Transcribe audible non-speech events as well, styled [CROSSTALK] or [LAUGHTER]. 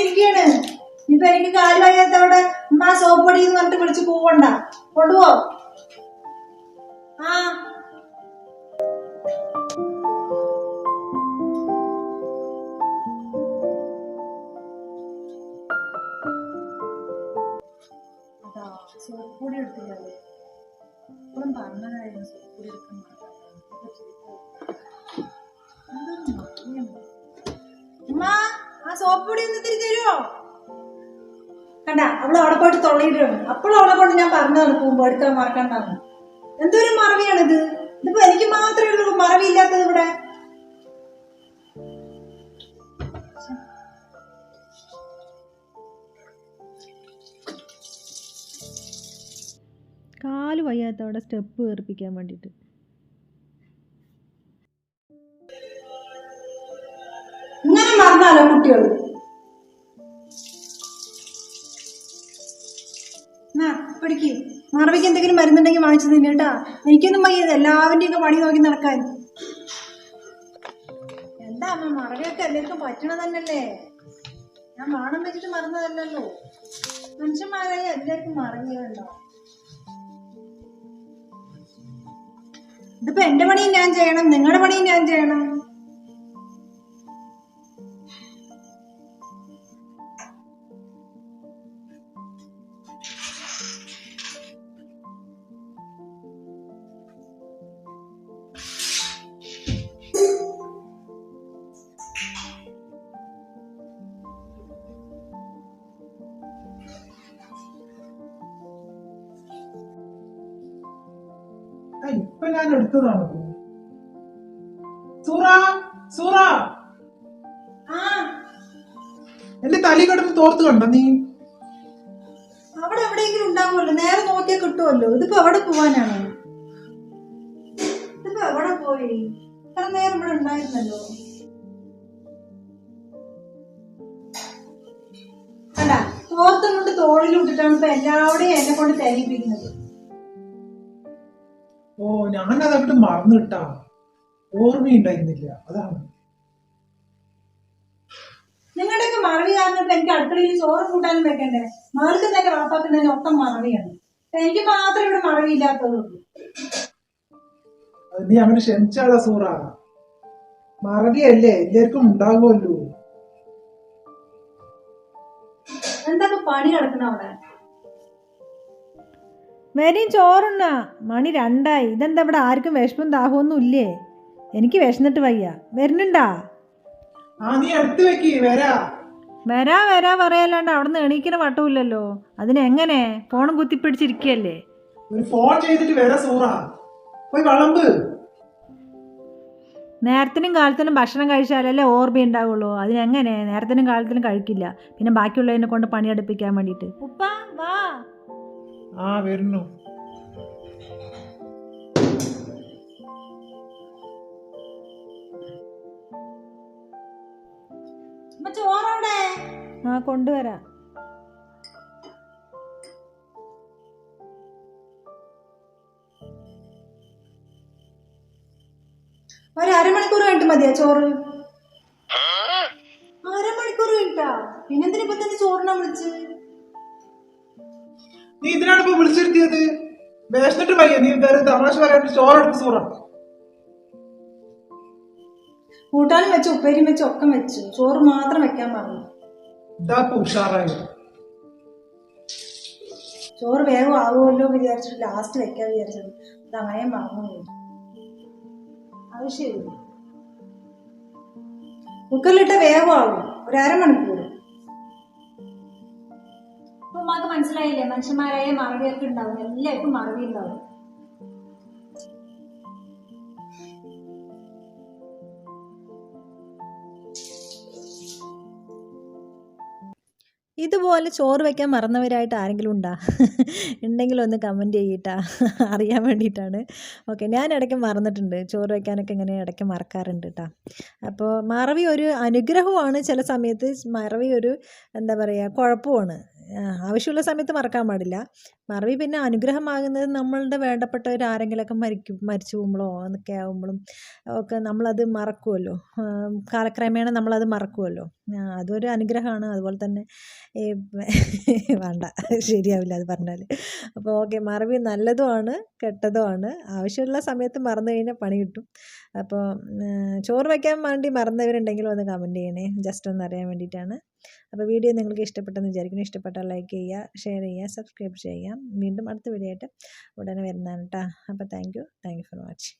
ഇരിക്കുകയാണ് ഇപ്പൊ എനിക്ക് കാൽ അവിടെ ഉമ്മ സോപ്പൊടി എന്ന് പറഞ്ഞിട്ട് വിളിച്ച് പോവണ്ട. കൊണ്ടുപോ. ആ. എടുത്തില്ലേ പറഞ്ഞതായിരുന്നു സോപ്പുപൊടി ആ സോപ്പ് പൊടി ഒന്ന് ഇത്തിരി തരുമോ കണ്ട അവൾ അവിടെ പോയിട്ട് തൊള്ളിയിട്ടാണ് അപ്പോഴും അവളെ കൊണ്ട് ഞാൻ പറഞ്ഞതാണ് പൂമ്പോ എടുക്കാൻ മറക്കണ്ടെന്ന് എന്തൊരു മറവിയാണിത്. ഇതിപ്പോ എനിക്ക് മാത്രമേ ഉള്ളൂ മറവിയില്ലാത്തത് ഇവിടെ. കാൽ വയ്യാത്തവിടെ സ്റ്റെപ്പ് കയറിപ്പിക്കാൻ വേണ്ടിയിട്ട്. മറന്നാലോ കുട്ടികൾ? പിടിക്ക് മാർവിക്ക് എന്തെങ്കിലും മരുന്നുണ്ടെങ്കിൽ വാങ്ങിച്ചു തന്നെ കേട്ടാ. എനിക്കൊന്നും വയ്യത് എല്ലാവരുടെയും ഒക്കെ പണി നോക്കി നടക്കാൻ. എന്താ അമ്മ മറവിയൊക്കെ എല്ലാവർക്കും പറ്റണ തന്നെയല്ലേ? ഞാൻ വാണം വെച്ചിട്ട് മറന്നതല്ലല്ലോ. മനുഷ്യന്മാരായ എല്ലാവർക്കും മറവിയുണ്ടോ ഇതിപ്പോ എന്റെ പണിയും ഞാൻ ചെയ്യണം. നിങ്ങളുടെ പണിയും ഞാൻ ചെയ്യണം. ഇപ്പൊ ഞാൻ എടുത്തതാണ്. സൂറ സൂറ. എന്റെ തലി കിടന്ന് തോർത്ത് കണ്ട നീ? അവിടെ എവിടെയെങ്കിലും ഉണ്ടാവുമല്ലോ. നേരെ നോക്കിയാൽ കിട്ടുമല്ലോ. ഇതിപ്പോ എവിടെ പോവാനാണ്? ഇതിപ്പോ എവിടെ പോയി? ഇത്ര നേരം ഇവിടെ ഉണ്ടായിരുന്നല്ലോ. കണ്ട തോർത്തും കൊണ്ട് തോളിലിട്ടിട്ടാണ് ഇപ്പൊ എല്ലാവരെയും എന്നെ കൊണ്ട് തെരയിപ്പിക്കുന്നത് ഓ ഞാനത് അവിടെ മറന്നു കിട്ടാ ഓർമ്മയുണ്ടായിരുന്നില്ല. അതാണ്. നിങ്ങളുടെയൊക്കെ മറവി കാരണം ഇപ്പൊ എനിക്ക് അടുക്കളയിൽ ചോറ് കൂട്ടാനും വെക്കണ്ടേ? മകൾക്ക് തന്നെ വാപ്പാക്കുന്നതിന് ഒക്കെ മറവിയാണ് എനിക്ക് മാത്രം ഇവിടെ മറവിയില്ലാത്തതുള്ളൂ അത് നീ അങ്ങനെ ക്ഷമിച്ചാടാ സൂറ. മറവിയല്ലേ? എല്ലാവർക്കും ഉണ്ടാകുമല്ലോ എന്തൊക്കെ പണി കിടക്കണ അവിടെ? വരെയും ചോറുണ്ണ. മണി രണ്ടായി. ഇതെന്താ ഇവിടെ ആർക്കും വിഷമം ദാഹമൊന്നും ഇല്ലേ? എനിക്ക് വിശന്നിട്ട് വയ്യ. വരുന്നുണ്ടാ? ആ നീ എടുത്തു വെക്കി. വരാ. വരാ പറയല്ലാണ്ട് അവിടെ നിന്ന് എണീക്കുന്ന വട്ടമില്ലല്ലോ അതിനെങ്ങനെ ഫോണും കുത്തിപ്പിടിച്ചിരിക്കല്ലേ ഫോൺ ചെയ്തിട്ട് വരാ സൂറാ. പോയി വളമ്പ്. നേരത്തിനും കാലത്തിനും ഭക്ഷണം കഴിച്ചാലല്ലേ ഓർമ്മ ഉണ്ടാവുള്ളൂ. അതിനെങ്ങനെ? നേരത്തിനും കാലത്തിനും കഴിക്കില്ല. പിന്നെ ബാക്കിയുള്ളതിനെ കൊണ്ട് പണിയെടുപ്പിക്കാൻ വേണ്ടിയിട്ട്. ഉപ്പ വാ. ആ വരുന്നു. ആ കൊണ്ടുവരാം. ഒരു അരമണിക്കൂർ കഴിഞ്ഞിട്ട് മതിയാ ചോറ്? അരമണിക്കൂർ കഴിഞ്ഞിട്ടാ? പിന്നെന്തിനാ ഇപ്പൊ തന്നെ ചോറിനാ വിളിച്ച്? നീ ഇതിനാണ് ഇപ്പൊ വിളിച്ചിരുത്തിയത്? വേഷനിട്ട് വയ്യ നീ വേറെ തമാശ പറയാണ്ട് ചോറെടുത്ത് സൂറ. കൂട്ടാനും വെച്ചു ഉപ്പേരിയും വെച്ചു ഒക്കെ വെച്ചു. ചോറ് മാത്രം വെക്കാൻ പറഞ്ഞു. ഉഷാറായി? ചോറ് വേഗം ആവുമല്ലോ വിചാരിച്ചിട്ട് ലാസ്റ്റ് വെക്കാൻ വിചാരിച്ചത്. അത് അങ്ങനെ മറന്നു അത് ശരി. കുക്കറിലിട്ട വേഗം ആവും ഒരു അരമണിക്കൂർ. ഇപ്പൊ ഉമ്മാക്ക് മനസ്സിലായില്ലേ? മനുഷ്യന്മാരായ മറവിയൊക്കെ ഉണ്ടാവും എല്ലാവർക്കും മറവി ഉണ്ടാവും ഇതുപോലെ ചോറ് വെക്കാൻ മറന്നവരായിട്ട് ആരെങ്കിലും ഉണ്ടാ? ഉണ്ടെങ്കിൽ ഒന്ന് കമന്റ് ചെയ്യട്ടാ. അറിയാൻ വേണ്ടിയിട്ടാണ്. ഓക്കെ ഞാൻ ഇടയ്ക്ക് മറന്നിട്ടുണ്ട്. ചോറ് വെക്കാനൊക്കെ ഇങ്ങനെ ഇടയ്ക്ക് മറക്കാറുണ്ട് കേട്ടോ അപ്പോൾ മറവി ഒരു അനുഗ്രഹമാണ് ചില സമയത്ത് മറവി ഒരു എന്താ പറയുക കുഴപ്പമാണ്. ആവശ്യമുള്ള സമയത്ത് മറക്കാൻ പാടില്ല. മറവി പിന്നെ അനുഗ്രഹമാകുന്നത് നമ്മളുടെ വേണ്ടപ്പെട്ടവർ ആരെങ്കിലുമൊക്കെ മരിക്കും മരിച്ചു പോകുമ്പോഴോ എന്നൊക്കെ ആകുമ്പോഴും ഒക്കെ നമ്മളത് മറക്കുമല്ലോ കാലക്രമേണ നമ്മളത് മറക്കുമല്ലോ അതൊരു അനുഗ്രഹമാണ്. അതുപോലെ തന്നെ [LAUGHS] വേണ്ട ശരിയാവില്ല അത് പറഞ്ഞാൽ അപ്പോൾ ഓക്കെ മറവി നല്ലതുമാണ് കെട്ടതുമാണ്. ആവശ്യമുള്ള സമയത്ത് മറന്നു കഴിഞ്ഞാൽ പണി കിട്ടും. അപ്പോൾ ചോറ് വയ്ക്കാൻ വേണ്ടി മറന്നവരുണ്ടെങ്കിലും ഒന്ന് കമന്റ് ചെയ്യണേ. ജസ്റ്റ് ഒന്ന് അറിയാൻ വേണ്ടിയിട്ടാണ്. അപ്പോൾ വീഡിയോ നിങ്ങൾക്ക് ഇഷ്ടപ്പെട്ടെന്ന് വിചാരിക്കുന്നു. ഇഷ്ടപ്പെട്ടാൽ ലൈക്ക് ചെയ്യുക ഷെയർ ചെയ്യുക സബ്സ്ക്രൈബ് ചെയ്യുക. വീണ്ടും അടുത്ത വീഡിയോ ആയിട്ട് ഉടനെ വരുന്നതാണ് കേട്ടോ അപ്പോൾ thank you thank you for watching